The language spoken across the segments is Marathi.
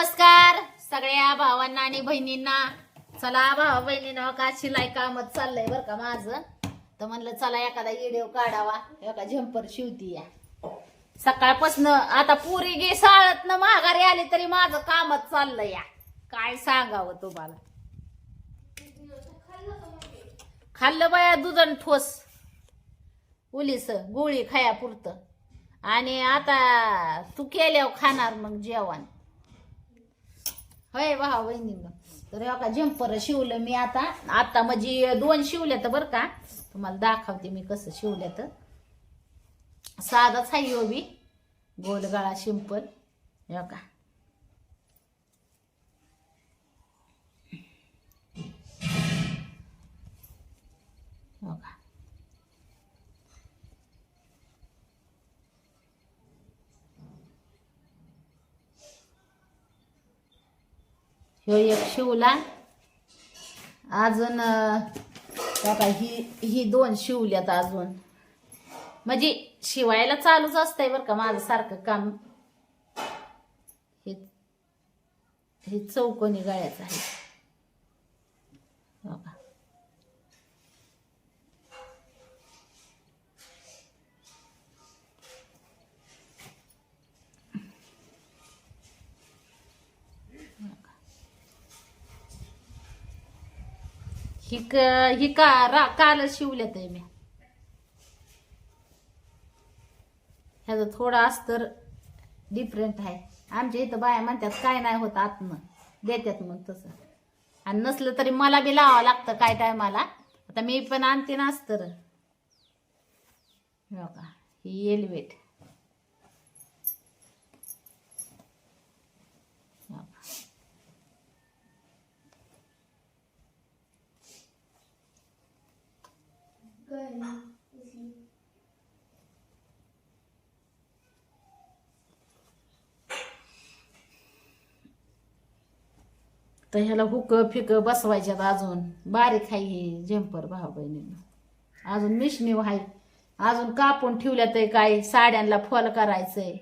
नमस्कार सगळ्या भावांना आणि बहिणींना. चला भावा बहिणींना का शिलाई कामच चाललंय बरं का माझं? तर म्हणलं चला एखादा व्हिडिओ काढावा. एका झंपर शिवती या. सकाळपासून आता पुरी गे साळत ना माघारी आली तरी माझं कामच चाललंय या. काय सांगावं तुम्हाला? खाल्लं बाया दुधन ठोस. उलीस गोळी खाया पुरतं. आणि आता तू केल्यावर खाणार मग जेवण. होय वा वहिनीनं. तर हो का झंपर शिवलं मी आता. आता म्हणजे दोन शिवल्यात बरं का. तुम्हाला दाखवते मी कसं शिवल्यात. साधाच आहे हो बी. गोलगळा शिंपल. हो का हो का ह्यो एक शिवला. अजून अं, ही ही दोन शिवल्यात अजून. म्हणजे शिवायला चालूच असतंय बरं का माझं सारखं काम. हे हे चौकोनी गळ्याचं आहे हो का ही क ही का रा कालच शिवल्यात आहे मी. ह्याचं थोडं अस्तर डिफरंट आहे. आमच्या इथं बाया म्हणतात काय नाही होत आतनं देतात मग तसं. आणि नसलं तरी मला बी लावावं लागतं काय टायमाला. आता मी पण आणते ना अस्तर. हो का ही एलवेट हो का तर ह्याला हुक फिक बसवायच्यात अजून. बारीक आहे हे झेंपर भाऊ बहिणीनं अजून मिशनी आहे अजून कापून ठेवल्यात आहे काय साड्यांना फॉल करायचंय.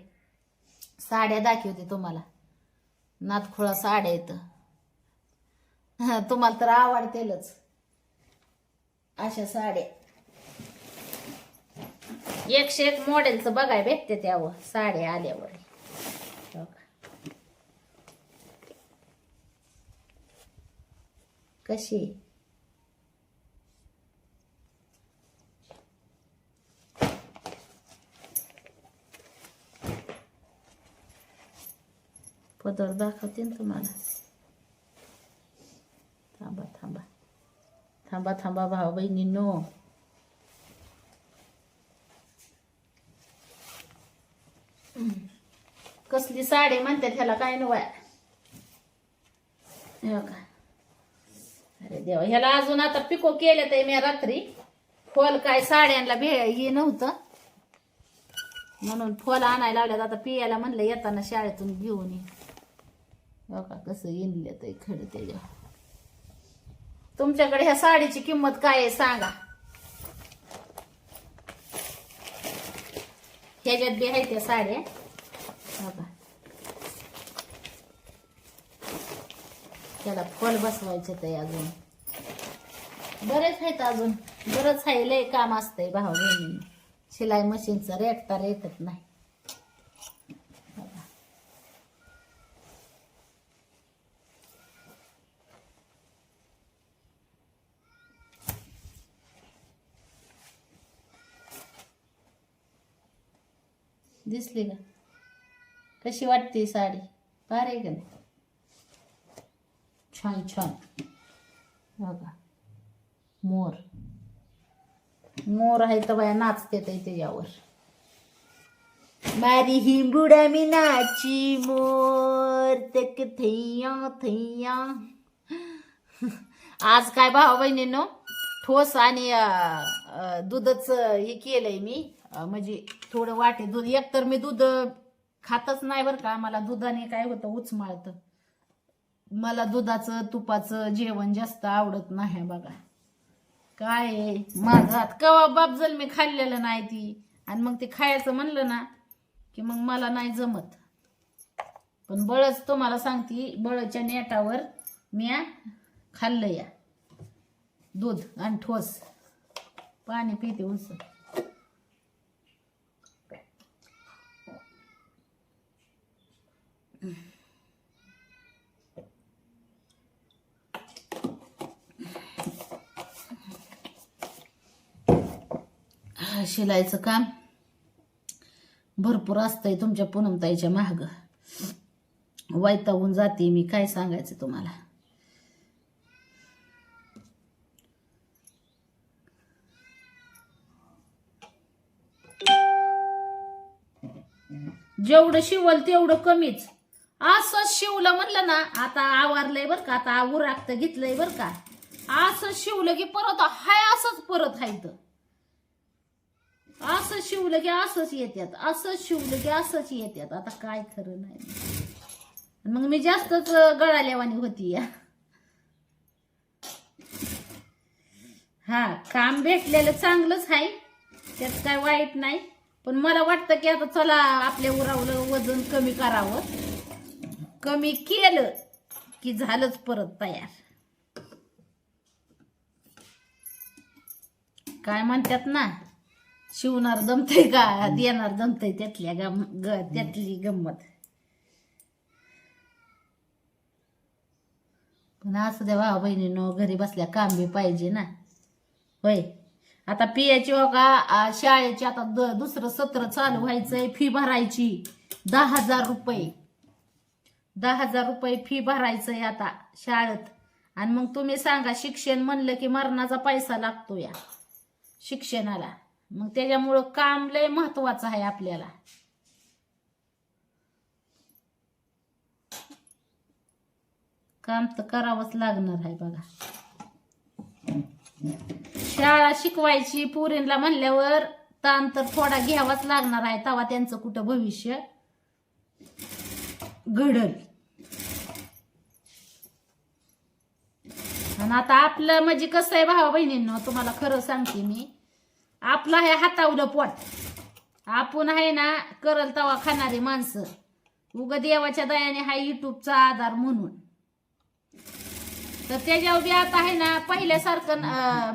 साड्या दाखवते तुम्हाला. नातखुळा साड्या येत तुम्हाला तर आवडतेलच. अशा साड्या. एकशे एक मॉडेलचं बघाय भेटते त्यावर साड्या आल्यावर. कशी? पदर दाखवते ना तुम्हाला. थांबा थांबा. थांबा थांबा भाऊ बहिणींनो कसली साडी म्हणतात ह्याला काय नव्हया हो का अरे देवा ह्याला अजून आता पिको केलं ते मी रात्री. फॉल काय साड्यांना भे हे नव्हतं. म्हणून फॉल आणायला लावल्यात. आता पियाला म्हणलं येताना शाळेतून घेऊन ये. का कसं येणलं ते खड त्याच्यावर तुमच्याकडे ह्या साडीची किंमत काय आहे सांगा. ह्याच्यात बी आहे त्या साड्या हो का त्याला फल बसवायचे ते अजून. बरेच आहेत अजून. बरंच आहे लय काम असतंय भाऊ बहिणी शिलाई मशीनचं रेटता रेटत नाही. दिसली का कशी वाटते साडी? भारी का नाही? छान छान. बघा. मोर. मोर आहे तर बाया नाचते त्याच्यावर मारी ही बुडा मी नाची मोर. तक थैया थैया. आज काय भाऊ बहिणीनो? ठोस आणि अं, हे केलंय मी. म्हणजे थोडं वाटे दूध. एकतर मी दूध खातच नाही बरं का. मला दुधाने काय होतं? उचमाळतं. मला दुधाचं तुपाचं जेवण जास्त आवडत नाही बघा. काय आहे, माझा हात कवा बाप जल मी खाल्लेलं नाही ती. आणि मग ते खायचं म्हणलं ना की मग मला नाही जमत. पण बळच तुम्हाला सांगते बळच्या नेटावर मी खाल्लं या. दूध आणि ठोस. पाणी पिते उस शिलाईचं काम भरपूर असतंय तुमच्या पूनमताईच्या महाग वैतागून जाते मी काय सांगायचं तुम्हाला? जेवढं शिवल तेवढं कमीच. असं शिवलं म्हणलं ना आता आवारलंय बरं का आता उराक्त घेतलंय बरं का. असं शिवलं की परत हाय असंच परत हायत असं शिवलं की असंच येतात असं शिवलं की असंच येतात आता काय खरं नाही. मग मी जास्तच गळाल्यावानी होती या. हा काम भेटलेलं चांगलंच आहे त्यात काय वाईट नाही. पण मला वाटतं की आता चला आपल्या उरावलं वजन कमी करावं. कमी केलं की झालंच परत तयार. काय म्हणतात ना शिवणार जमतंय का? देणार जमतंय त्यातल्या गम ग त्यातली गंमत. पण असं द्या भावा बहिणीनं घरी बसल्या काम बी पाहिजे ना. होय. आता पियाची बघा आ, शाळेची आता द- दुसरं सत्र चालू व्हायचंय फी भरायची. दहा हजार रुपये. दहा हजार रुपये फी भरायचंय आता शाळेत. आणि मग तुम्ही सांगा शिक्षण म्हणलं की मरणाचा पैसा लागतो या शिक्षणाला. मग त्याच्यामुळं काम लय महत्वाचं आहे आपल्याला. काम तर करावंच लागणार आहे बघा. शाळा शिकवायची पोरींला म्हणल्यावर ताण तर थोडा घ्यावाच लागणार आहे तेव्हा त्यांचं कुठं भविष्य घडल. आणि आता आपलं म्हणजे कसं आहे भावा बहिणींनो तुम्हाला खरं सांगते मी. आपलं आहे हातावलं पोट. आपण आहे ना करल तवा खाणारी माणसं. उग देवाच्या दयाने हा युट्यूबचा आधार म्हणून. तर त्याच्यावर बी आता आहे ना पहिल्यासारखं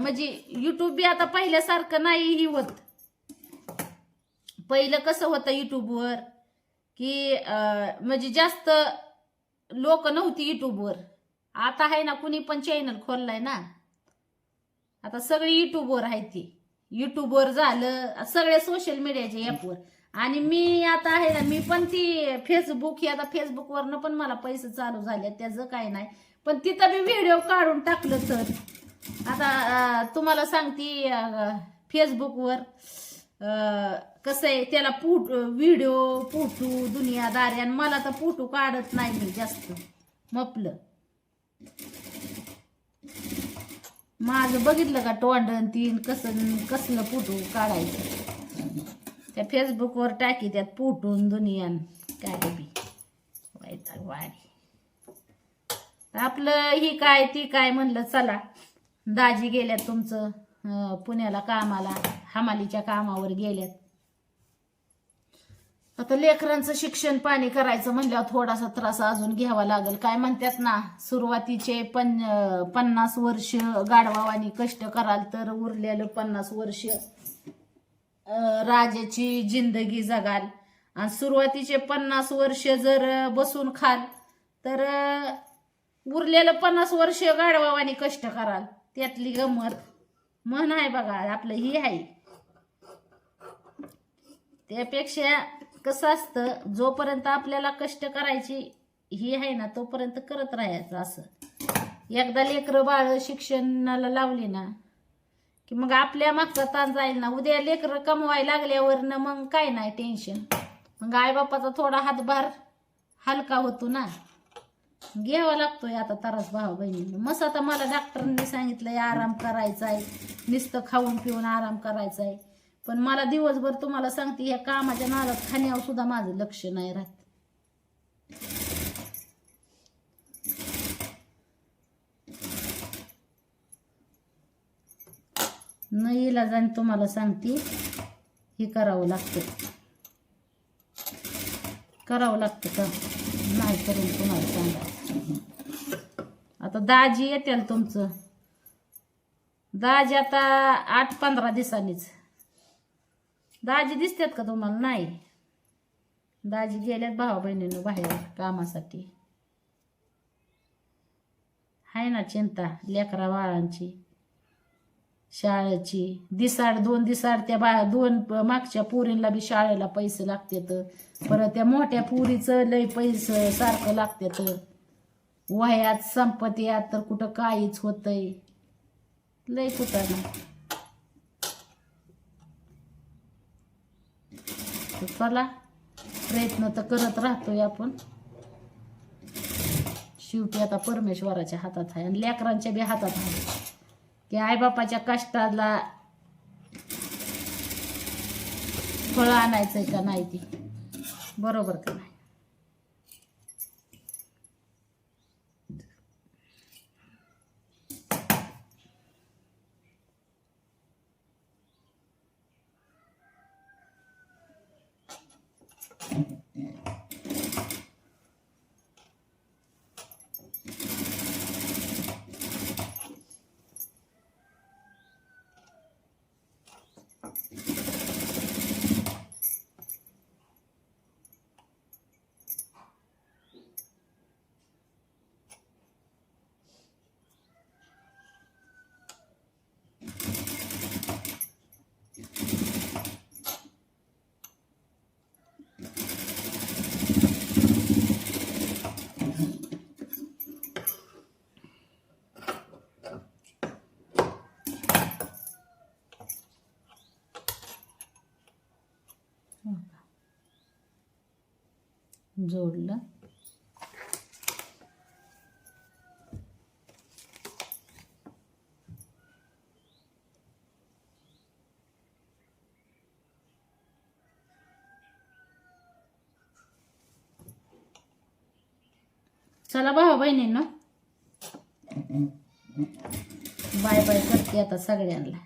म्हणजे युट्यूब बी आता पहिल्यासारखं नाही ही होत. पहिलं कसं होतं युट्यूबवर की म्हणजे जास्त लोक नव्हती युट्यूबवर आता आहे ना कुणी पण चॅनल खोललाय ना. आता सगळी युट्यूबवर आहे ती. युट्यूबवर झालं सगळ्या सोशल मीडियाच्या ॲपवर आणि मी आता आहे ना मी पण ती फेसबुक ही आता फेसबुकवरनं पण मला पैसे चालू झाले त्याचं काय नाही. पण तिथं मी व्हिडिओ काढून टाकलं तर. आता तुम्हाला सांगते फेसबुकवर कसं आहे त्याला पुट व्हिडिओ फोटो दुनियादारी आणि मला तर फोटो काढत नाही मी जास्त मपलं. माझं बघितलं का तोंडण तीन कसं कसलं फोटो काढायचं? त्या फेसबुकवर टाकी त्यात पुटून दुनियान काय बी. व्हायचा वारी. आपलं ही काय ती काय म्हणलं चला. दाजी गेल्यात तुमचं पुण्याला कामाला. हमालीच्या कामावर गेल्यात. आता लेकरांचं शिक्षण पाणी करायचं म्हणल्यावर थोडासा त्रास अजून घ्यावा लागेल. काय म्हणतात ना सुरुवातीचे पन पन्नास वर्ष गाडवावानी कष्ट कराल तर उरलेलं पन्नास वर्ष राजाची जिंदगी जगाल. आणि सुरुवातीचे पन्नास वर्ष जर बसून खाल तर उरलेलं पन्नास वर्ष गाडवावानी कष्ट कराल. त्यातली गंमत म्हण आहे बघा आपलं ही आहे. त्यापेक्षा कसं असतं जोपर्यंत आपल्याला कष्ट करायची ही आहे ना तोपर्यंत करत राहायचं असं. एकदा लेकरं बाळ शिक्षणाला लावली ना की मग आपल्या मागचा ताण जाईल ना. उद्या लेकरं कमवायला लागल्यावर ना मग काय नाही टेन्शन मग आईबापाचा थोडा हातभार हलका होतो ना. घ्यावा लागतोय आता तरास भाऊ बहिणी मस्त आता मला डॉक्टरांनी सांगितलंय आराम करायचा आहे नुसतं खाऊन पिऊन आराम करायचा आहे पण मला दिवसभर तुम्हाला सांगते ह्या कामाच्या नादात खाण्यावर सुद्धा माझं लक्ष नाही राहत. न इलाजाने तुम्हाला सांगते हे करावं लागतं. करावं लागतं का? नाही करून तुम्हाला सांगा आता दाजी येते तुमचं. दाजी आता आठ पंधरा दिवसांनीच. दाजी दिसतात का तुम्हाला? नाही. दाजी गेल्यात भावा बहिणीनं बाहेर कामासाठी. आहे ना चिंता लेकरा बाळांची. शाळेची. दिसाड दोन दिसाड त्या बा दोन प- मागच्या पुरींना बी शाळेला पैसे लागतात. परत त्या मोठ्या पुरीचं लय पैसे सारखं लागतात. वह्यात आत तर कुठं काहीच होतंय. लय कुठं ना. तर चला प्रयत्न तर करत राहतोय आपण. शेवटी आता परमेश्वराच्या हातात आहे आणि लेकरांच्या बी हातात आहे. की आईबापाच्या कष्टाला फळं आणायचंय का नाही ती? बरोबर का नाही जोडलं. चला भाऊ ना बाय बाय करते आता सगळ्यांना.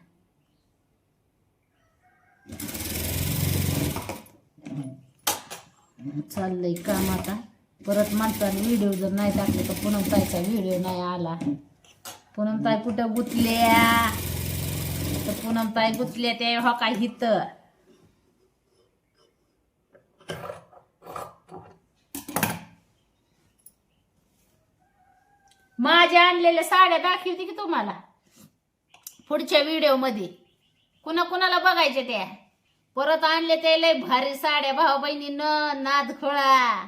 चाललंय काम आता. परत माणसाने व्हिडिओ जर नाही टाकले तर पुनम ताईचा व्हिडिओ नाही आला. पुनम ताई कुठं गुतल्या? तर पुनम ताई गुतल्या ते हो काय हित माझ्या आणलेल्या साड्या दाखवते की तुम्हाला? पुढच्या व्हिडिओमध्ये. कुणा कुणाला बघायचे त्या? परत आणले ते लय भारी साड्या भाऊ न नाद खोळा.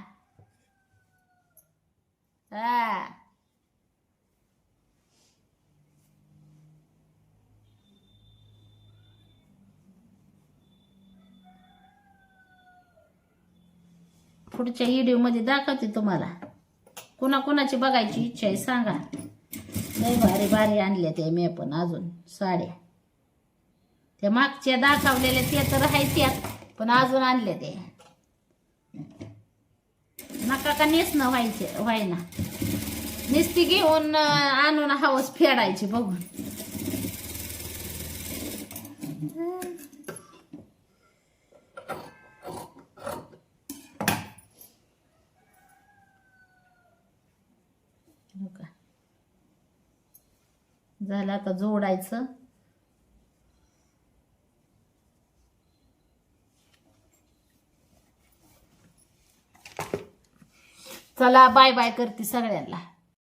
हा. पुढच्या व्हिडिओमध्ये दाखवते तुम्हाला. कुणाकुणाची बघायची इच्छा आहे सांगा. लय भारी भारी आणल्या ते मी पण अजून साड्या. ते मागच्या दाखवलेल्या ते तर आहे पण अजून आणले ते. नका का नेसणं व्हायचे व्हायना. नेसती घेऊन आणून हवस फेडायची बघून. हो झालं आता जोडायचं. चला बाय बाय करते सगळ्यांना.